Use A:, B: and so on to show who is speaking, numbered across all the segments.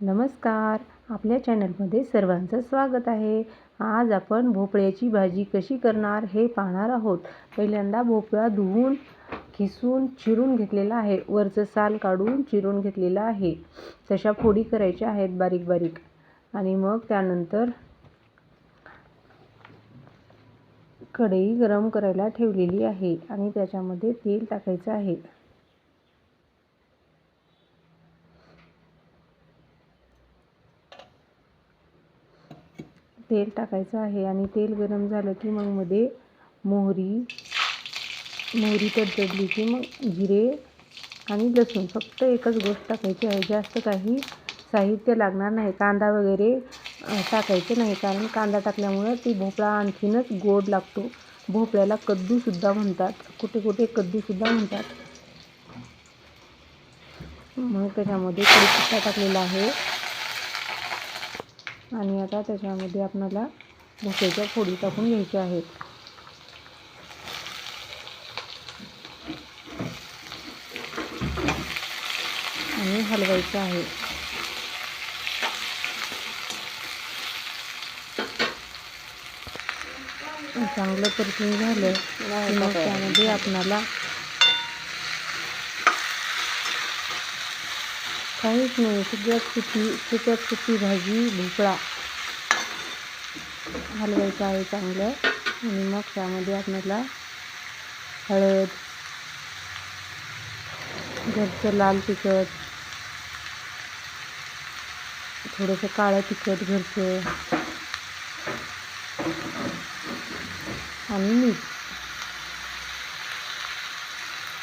A: नमस्कार. आपल्या चॅनलमध्ये सर्वांचं स्वागत आहे. आज आपण भोपळ्याची भाजी कशी करणार हे पाहणार आहोत. पहिल्यांदा भोपळा धुवून खिसून चिरून घेतलेला आहे. वरचं साल काढून चिरून घेतलेला आहे. तशा फोडी करायच्या आहेत बारीक बारीक. आणि मग त्यानंतर कढई गरम करायला ठेवलेली आहे. आणि त्याच्यामध्ये तेल टाकायचं आहे. तेल टाकायचं आहे आणि तेल गरम झालं की मग मध्ये मोहरी मोहरी तडतडली की मग जिरे आणि लसूण. फक्त एकच गोष्ट टाकायची आहे. जास्त काही साहित्य लागणार नाही. कांदा वगैरे टाकायचं नाही. कारण कांदा टाकल्यामुळं ती भोपळा आणखीनच गोड लागतो. भोपळ्याला कद्दूसुद्धा म्हणतात. कुठे कुठे कद्दूसुद्धा म्हणतात. मग त्याच्यामध्ये कडीपत्ता टाकलेला आहे. आणि आता त्याच्यामध्ये आपल्याला भोक्याच्या फोडी टाकून घ्यायच्या आहेत. आणि हलवायचं आहे. चांगलं परतून झालं त्यामध्ये आपणाला काहीच नाही सगळ्यात सुकी सुक्यात सुकी भाजी भोपळा. हलवायचं आहे चांगलं. आणि मग त्यामध्ये आपल्याला हळद घरचं लाल तिखट थोडंसं काळं तिखट घरचं. आणि मीठ.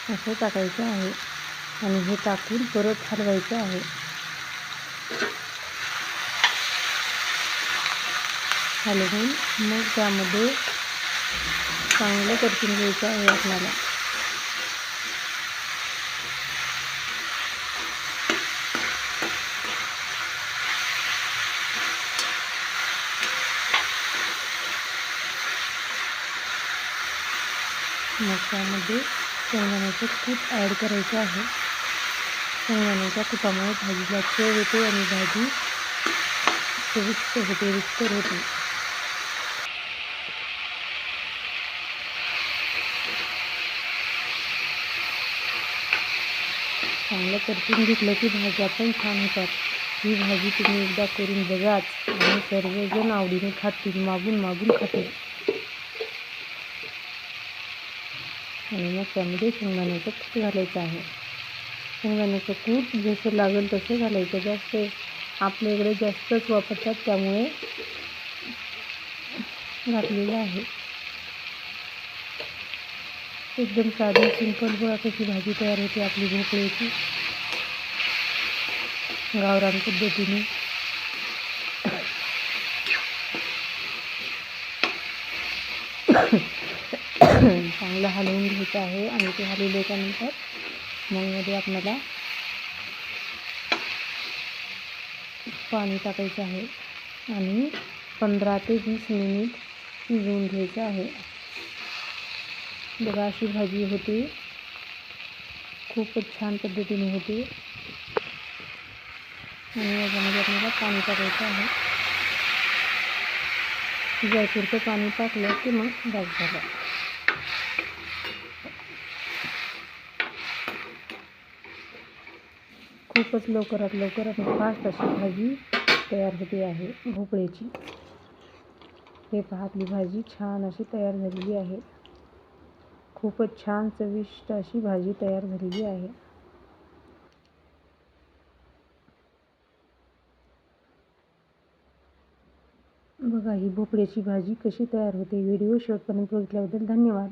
A: असं टाकायचं आहे. आणि हे टाकून परत हलवायचं आहे. हलवून मग त्यामध्ये चांगलं परतून घ्यायचं आहे आपल्याला. मग त्यामध्ये शेंगदाण्याचं कूट ॲड करायचं आहे. हो, शेंगदाण्याच्या तुपामुळे भाजीला चव येते आणि भाजी चविष्ट होते रुचकर होते. चांगलं परतून घेतलं की भाज्या पण छान होतात. ही भाजी तुम्ही एकदा करून बघाच. आणि सर्वजण आवडीने खातील मागून मागून खातील आणि मग त्यामध्ये शेंगदाण्याचं पीठ घालायचं आहे. शेंगदाण्याचं कूट जसं लागेल तसं घालायचं. जास्त आपल्या इकडे जास्तच वापरतात त्यामुळे घातलेलं आहे. एकदम साधी सिंपल गुळाकाची कशी भाजी तयार होते आपली भोपळ्याची. गावरान पद्धतीने. चांगलं हलवून घ्यायचं आहे आणि ते हलवल्याच्यानंतर मग पाणी टाकायचं आहे आणि पंधरा ते वीस मिनिट बघा, अशी भाजी होते. खूपच छान पद्धतीने होती. आपल्याला पाणी टाकायचं आहे. शिजायपुरतं पाणी टाकलं की मग बस खूपच लवकरात लवकर आणि फास्ट अशी भाजी तयार होते आहे. भोपळ्याची. हे पहा आपली भाजी छान अशी तयार झालेली आहे. खूपच छान चविष्ट अशी भाजी तयार झालेली आहे. बघा ही भोपळ्याची भाजी कशी तयार होते. व्हिडिओ शेवटपर्यंत बघितल्याबद्दल धन्यवाद.